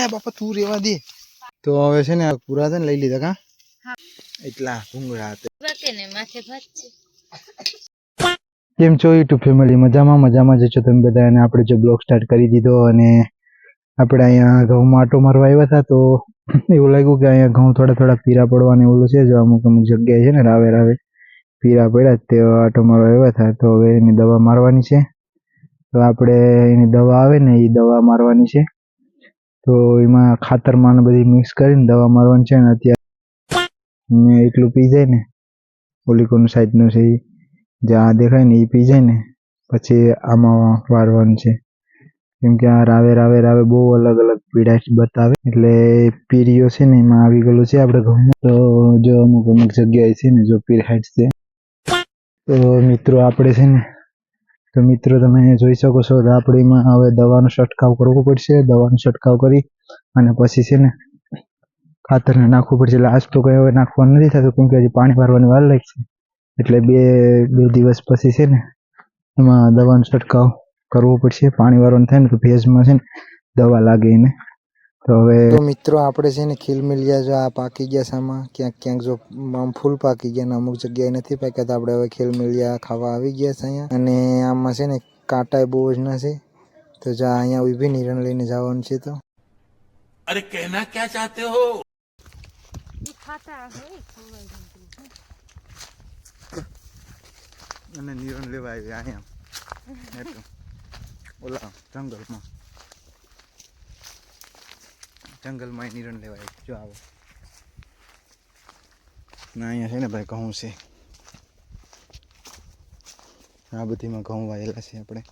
એ બાપા તું રેવા દે. તો હવે છે ને પૂરા છે ને લઈ લીધા કા? એટલા ભૂંગળા હતા. કેમ છો યુટ્યુબ ફેમિલી? મજામાં મજામાં જ છો તમે બધા? અને આપણે જો બ્લોગ સ્ટાર્ટ કરી દીધો અને આપણે અહીંયા ઘઉંમાં આટો મારવા આવ્યા હતા તો એવું લાગ્યું કે અહીંયા ઘઉં થોડા થોડા પીરા પડવાને એવું છે જો અમુક અમુક જગ્યાએ છે ને રાવે રાવે પીરા પડ્યા તે આટો મારવા આવ્યા હતા. તો હવે એની દવા મારવાની છે. તો આપણે એની દવા આવે ને એ દવા મારવાની છે. તો એમાં ખાતરમાં ને બધી મિક્સ કરીને દવા મારવાની છે ને અત્યારે ને એટલું પી જાય ને, ઓલિકોનું સાઈડનું છે. જ્યાં દેખાય ને એ પી જાય ને, પછી આમાં વારવાનું છે. કેમ કે આ રાવે રાવે રાવે બહુ અલગ અલગ પીડા બતાવે. એટલે પીરીઓ છે ને એમાં આવી ગયેલું છે આપણે ઘઉંમાં. તો જો અમુક અમુક જગ્યાએ છે ને જો પીરહાઈટ છે. તો મિત્રો આપણે છે ને તો મિત્રો, તમે જોઈ શકો છો રાપડીમાં હવે દવાનો છંટકાવ કરવો પડશે. દવાનો છંટકાવ કરી અને પછી છે ને ખાતરને નાખવું પડશે. એટલે આજ તો કંઈ હવે નાખવાનું નથી થતું, કેમ કે હજી પાણી ભરવાની વાર લાગશે. એટલે બે બે દિવસ પછી છે ને એમાં દવાનો છંટકાવ કરવો પડશે. પાણી વાળવાનું થાય ને તો ભેજમાં છે ને દવા લાગે એને. તો હવે તો મિત્રો આપણે છે ને ખીલ ખીલમિલિયા જો આ પાકી ગયા સામા ક્યાંક ક્યાંક જો આમ ફૂલ પાકી ગયા ને અમુક જગ્યાએ નથી પાક્યા તો આપણે હવે ખીલ ખીલમિલિયા ખાવા આવી ગયા છે અહીંયા. અને આમાં છે ને કાંટાય બહુ જ નથી તો જા અહીંયા ઊભી નિરણ લઈને જવાનું છે તો. અરે કહેના ક્યાં ચાહતે હો? અને નિરણ લેવા આવ્યા અહીંયા. ઓલા જંગલમાં. જંગલમાં નિરણ લેવા આવ્યા જો આવો. ના અહીંયા છે ને ભાઈ ઘઉં છે. આ બધીમાં ઘઉં વાયેલા છે આપણે.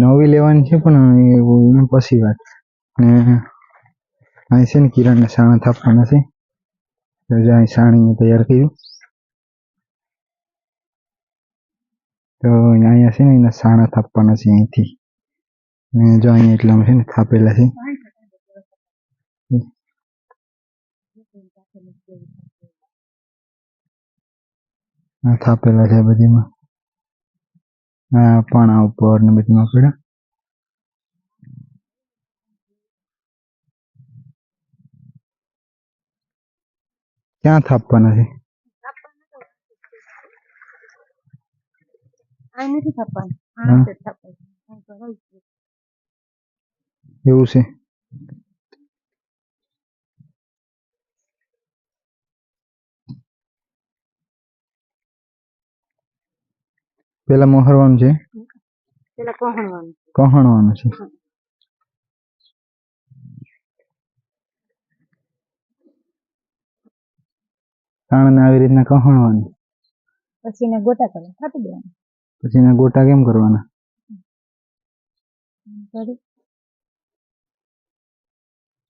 નવી લેવાની છે પણ પછી વાત. ને અહીં છે ને કિરણને સાણા થાપવાના છે. અહીં સાણી તૈયાર કર્યું. તો અહીંયા છે ને, એના સાણા થાપવાના છે અહીંથી. ને જો અહીંયા એટલામાં છે ને થાપેલા છે. થાપેલા છે બધીમાં. આ પાણા ઉપર ને બધીમાં પડ્યા. ક્યાં થાપવાના છે? આ નથી છે કરાય. એવું છે પેલા મોહરવાનું છે પેલા કહણવાનું કહણવાનું છે તાણને આવી રીતના કહણવાનું પછી એને ગોટા કરવા કાપી દેવાનું પછી એના ગોટા કેમ કરવાના?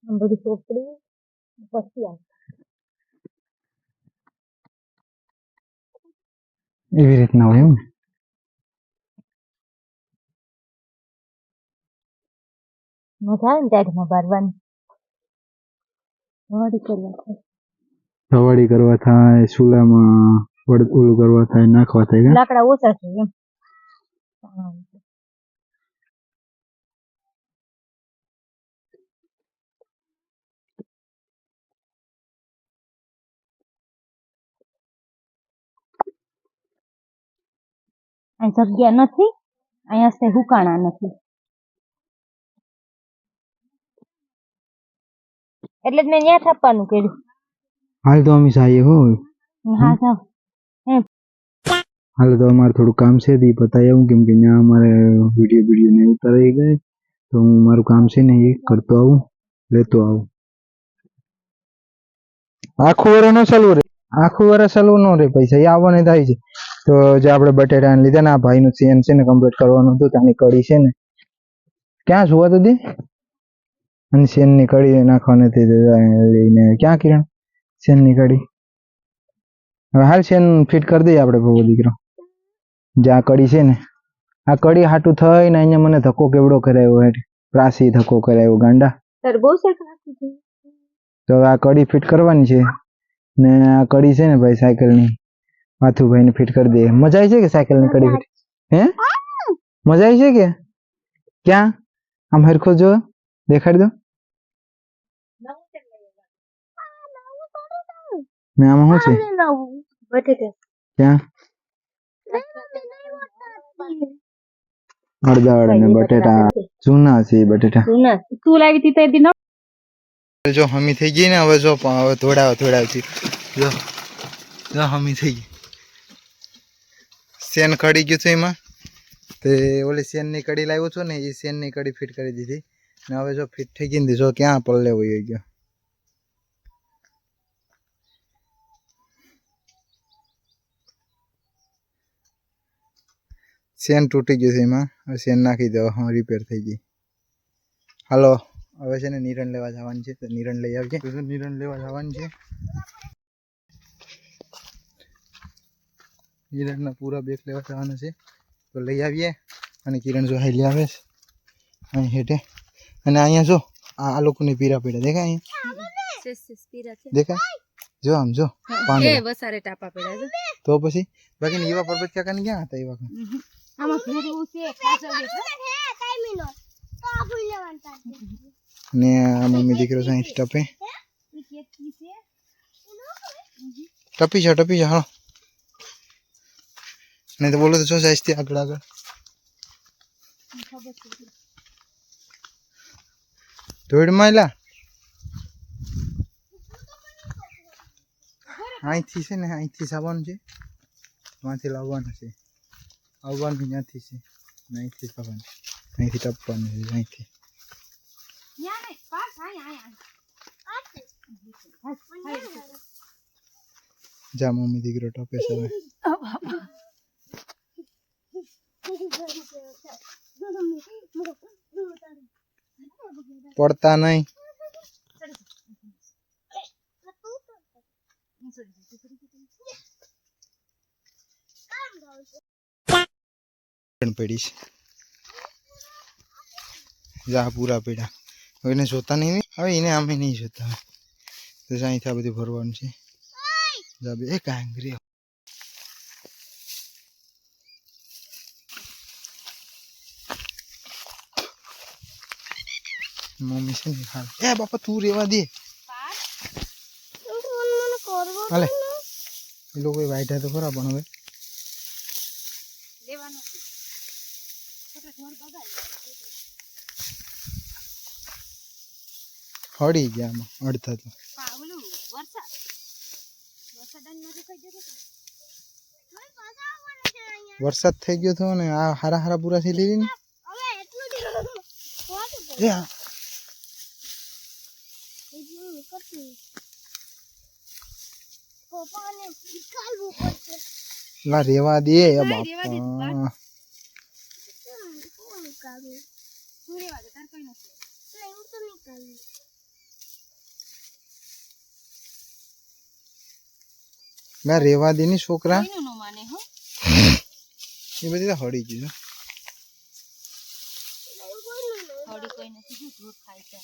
બધી ચોપડી પછી એવી રીતના હોય એમ ને? મજા આવે ને દાઢમાં બારવાની વળી કરવા થાય. રવાડી કરવા થાય સુલામાં ઓલું કરવા થાય નાખવા થાય લાકડા ઓછા છે એમ. અહીં જગ્યા નથી અહીંયા છે હુકાણા નથી એટલે જ મેં ત્યાં થપવાનું કર્યું. હાલ તો અમે સાઈએ હો. હા જાઓ હાલ તો અમારે થોડું કામ છે તે પતાવી આવું કેમ કે ત્યાં અમારે વીડિયો વીડિયો ને ઉતારી ગઈ. તો હું મારું કામ છે ને એ કરતો આવું લેતો આવું. આખું વરસ ન ચાલુ રે આખું વરસ ચાલુ ન રે પૈસા એ આવવાને થાય છે. તો જે આપણે બટેટા ને લીધા ને આ ભાઈનું સીએન છે ને કમ્પ્લીટ કરવાનું હતું ત્યાંની કડી છે ને. ક્યાં જોવા તો દે? અને શેનની કડી નાખવાની હતી લઈને ક્યાં કિરણ? શેનની કડી હવે હાલ શેન ફિટ કરી દઈએ આપણે બહુ દીકરો. જે આ કડી છે ને આ કડી હાટું થઈને અહીંયા મને ધક્કો કેવડો કરાયો હેઠ પ્રાસી ધક્કો કરાયો ગાંડા. તો આ કડી ફિટ કરવાની છે. ને આ કડી છે ને ભાઈ સાયકલની. માથુભાઈ ને ફિટ કરી દે. મજા આવી છે કે સાયકલની કડી ફિટ? હે? મજા આવી છે કે? ક્યાં? આમ હરખો જો. દેખાડી દો. ને આમાં શું છે? ક્યાં? અડદાળ અને બટેટા જૂના છે બટેટા. જૂના તું લાવી તી તે દી જો હમી થઈ ગઈ ને હવે જો હવે થોડા થોડા થી જો જો હમી થઈ ગઈ. સેન કડી ગયું છે એમાં? તે ઓલી સેનની કડી લાવ્યો છું ને એ સેનની કડી ફિટ કરી દીધી. ને હવે જો ફિટ થઈ ગઈ ને જો ક્યાં પલ્લે વહી ગયો. સેન તૂટી ગયું છે એમાં. હવે સેન નાખી દો હા રિપેર થઈ ગઈ. હાલો હવે છે ને નિરણ લેવા જવાનું છે તો નિરણ લઈ આવીએ નિરણ લેવા જવાનું છે. નિરણના પૂરા બેગ લેવા જવાના છે. તો લઈ આવીએ અને કિરણ જો હાઈ લઈ આવે છે. અહીં હેઠે. અને અહીંયા જો આ આ લોકોની પીરા પીડા દેખાય અહીંયા? દેખાય? જો આમ જો પાણી વસારે ટાપા પડ્યા છે. તો પછી બાકી એવા પરબત કાકાને ક્યાં હતા એવા? આમાં ફેરવું છે ને આ મમ્મી દીકરો સાઈ ટપે. ટપી જાઓ ટપી જાઓ હાલો. નહીં તો બોલો તો શું જાય આગળ આગળ. ધોઈડ માયલા. અહીંથી છે ને અહીંથી જવાનું છે. ત્યાંથી લાવવાનું છે. આવવાનું ત્યાંથી છે. અહીંથી જવાનું અહીંથી ટપવાનું છે અહીંથી જા મમ્મી દીકરો ટપે છે હવે. પડતા નહીં. પણ પડી છે. જા પૂરા પડ્યા. હવે એને જોતા નહીં. હવે એને આમે નહીં જોતા. તો અહીંથી આ બધું ભરવાનું છે. જા બે એ કાંગરી મમ્મી છે ને હાલ. એ બાપા તું રેવા દે. હાલે. લોકો વાઈટા તો ખરા પણ હવે લેવાનું હળી ગયા આમાં અડધા તો. પાવલું વરસાદ. વરસાદ થઈ ગયો તો ને આ હારા હારા પૂરા થઈ લીધી ને લા રેવા દે એ બાપા તું રેવા દે તાર કઈ નથી. લા રેવા દે ની છોકરા. કોઈનું માને હો. એ બધી તો હળી ગયું થોડી કોઈ નથી જો ખાય છે.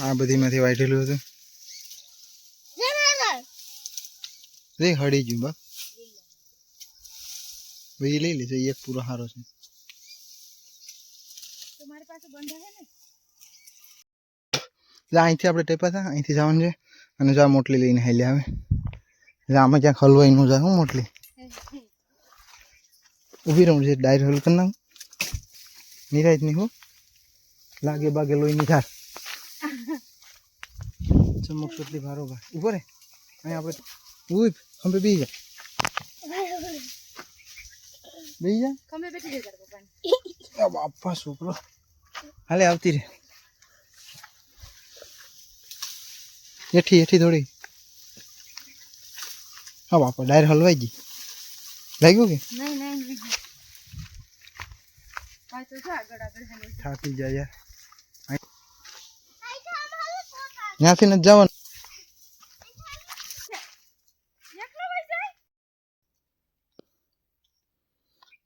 આ બધી માંથી વાઢેલું હતું. રે હળી ગયું બા. ભાઈ લઈ લેજો એક પૂરો સારો છે. તમારી પાસે બંધા હે ને? જા અહીંથી આપણે ટેપા હતા અહીંથી જવાનું છે. અને જા મોટલી લઈને હાલી આવે. જા આમાં ક્યાંક હલવાઈ નું જાય હું મોટલી. ઊભી રહું છે ડાયર હલ કરી નાખું. નિરાજ નહીં હો. લાગે બાગે લોહી નિખાર ચમક કેટલી ભારો ભાઈ ઊભો રે. અહીં આપણે ઉભ ખંભે બી જા બી જા જઈ તારા પપ્પાને આ બાપા છોકરો હાલે આવતી રે હેઠી હેઠી થોડી હા બાપા ડાયર હલવાઈ ગઈ લાગ્યું કે નહીં નહીં નહીં જો. થાકી જાય યાર ત્યાંથી નથી જવાનું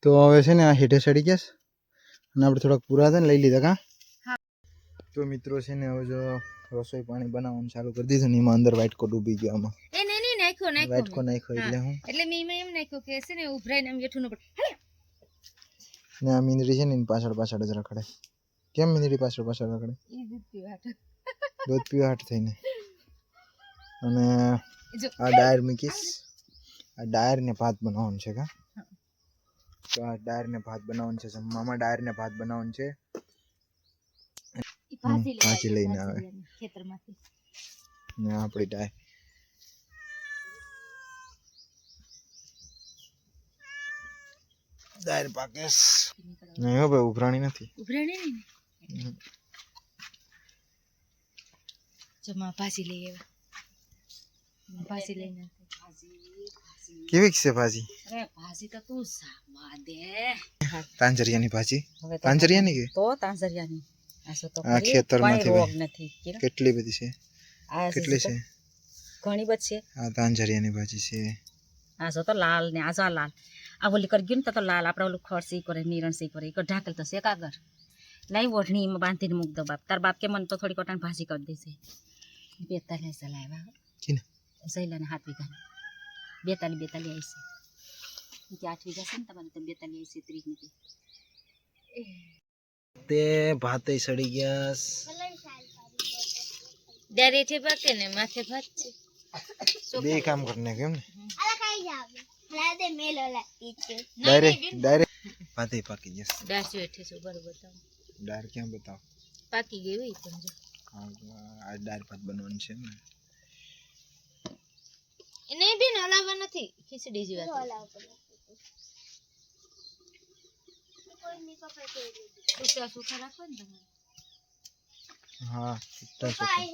તો હવે છે ને આ હેઠે ચડી ગયા અને આપણે થોડાક પૂરા હતા ને લઈ લીધા કા? તો મિત્રો છે ને હવે જો રસોઈ પાણી બનાવવાનું ચાલુ કરી દીધું ને એમાં અંદર વાઈટ કોટ ડૂબી ગયો આમાં. એ નહીં નહીં નાખ્યો કોટ મેં. નાખ્યો એટલે હું. એટલે મેં એમાં એમ નાખ્યું કે છે ને ઉભરાઈને આમ બેઠું ન પડે. ને આ મીંદડી છે ને એની પાછળ પાછળ જ રખડે. કેમ મીંદડી પાછળ પાછળ રખડે? ઈ દૂધ પીવા હાટ. દૂધ પીવા હાટ થઈને. અને આ ડાયર મૂકીશ. આ ડાયર ને ભાત બનાવવાનું છે કા? તો આ ડાયર ને ભાત બનાવવાનું છે. જમવામાં ડાયર ને ભાત બનાવવાનું છે. ભાજી લઈને આવે. ખેતરમાંથી. ને આપણી ડાયર ડાયર પાકેસ. નહીં હો ભાઈ ઉભરાણી નથી. ઉભરાણી નહીં જમા ભાજી લઈ આવ્યા. ભાજી લઈને ભાજી કેવી છે ભાજી? અરે ભાજી તો તું દે તાંજરિયાની ભાજી? તાંજરિયાની કે? તો તાંસરિયાની આ ખેતરમાંથી રોગ નથી કેટલી બધી છે? કેટલી છે? ઘણી બધી છે. આ તાંજરિયાની ભાજી છે. આ જો તો લાલ ને આ જો લાલ. આ ઓલી કરી ગયું ને તો લાલ આપણે ઓલું ખરસી કરે નિરણ સી કરે એક ઢાકેલ તો છે કાગર લાઈ ઓઢણી એમાં બાંધીને મૂક દો બાપ. તાર બાપ કે મને તો થોડી કોટાને ભાજી કરી દેશે બેતાલીસ લાવ્યા સહેલાને હાથ વીઘાને. બેતાલી બેતાલી આવી છે. કે આઠ વીઘા છે ને તમારે તો બેતાલી છે ત્રીસની તે ભાતે સડી ગયા ડાયરી થી પાકે ને માથે ભાત છે. બે કામ કરને કેમ ને? નહીં, ડાયરેક્ટ ડાયરેક્ટ. ભાતે પાકી જશે ડાળસી હેઠે છે? બરોબર બતાવ. ડાર કેમ બતાવ? પાકી ગઈ હોય સમજો આ ડાર ભાત બનવાનું છે ને. એને બી હલાવવા નથી. ખીચડી જેવા સુકા સુકા રાખો ને તમે. હા છૂટા છૂટા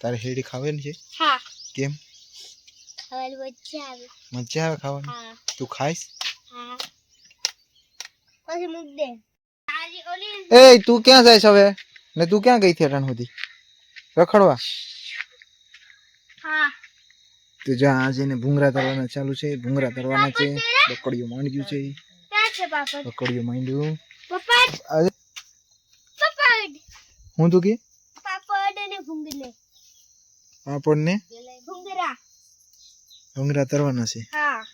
તારે હેડી ખાવાની છે? હા. કેમ? આવે. મજા આવે ખાવાની? તું ખાઈશ? હા. પછી મૂક દે. એ તું ક્યાં જાય હવે? ને તું ક્યાં ગઈ થી અટાણ સુધી? રખડવા? હા. તું જા આજે ને ભૂંગરા તરવાના ચાલુ છે. ભૂંગરા તરવાના છે. બકડીઓ માંડ્યું છે. છે પાપડ. બકડીઓ માંડ્યું. પપડ પપડ હું તો કે? પાપડ અને ભૂંગલે ને ભૂંગરા ભૂંગરા તરવાના છે. હા.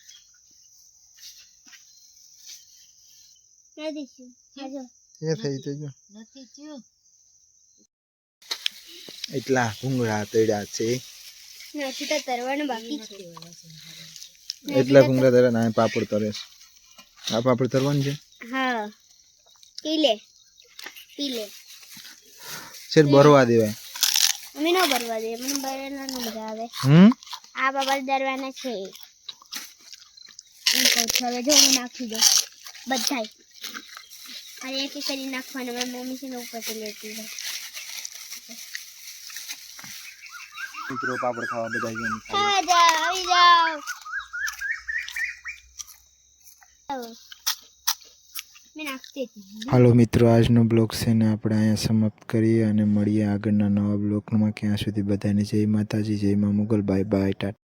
નથી શું એ થઈ તો જો. નથી થયું. એટલા ભૂંગરા તળ્યા છે. નથી તો તરવાનું બાકી છે. એટલા ભૂંગરા તળ્યા ના પાપડ તરે છે. આ પાપડ તરવાનું છે? હા. પી લે. પી લે. છે બરવા દેવાય. અમે ન ભરવા દે મને ભરવાનું મજા આવે. હમ? આ પાપડ દરવાના છે. એમ કહું છું. હવે જો હું નાખી દઉં. બધાય. અને એક કરી નાખવાનું. મારી મમ્મી છે ને ઉપરથી લેતી હોય. મિત્રો પાપડ ખાવા બધા આવી જાઓ આવી જાઓ આવો. મેં નાખતી હતી હાલો મિત્રો, આજનો બ્લોગ છે ને આપણે અહીંયા સમાપ્ત કરીએ અને મળીએ આગળના નવા બ્લોગમાં. ક્યાં સુધી બધાને જય માતાજી, જય મા મુગલ, બાય બાય, ટાટા.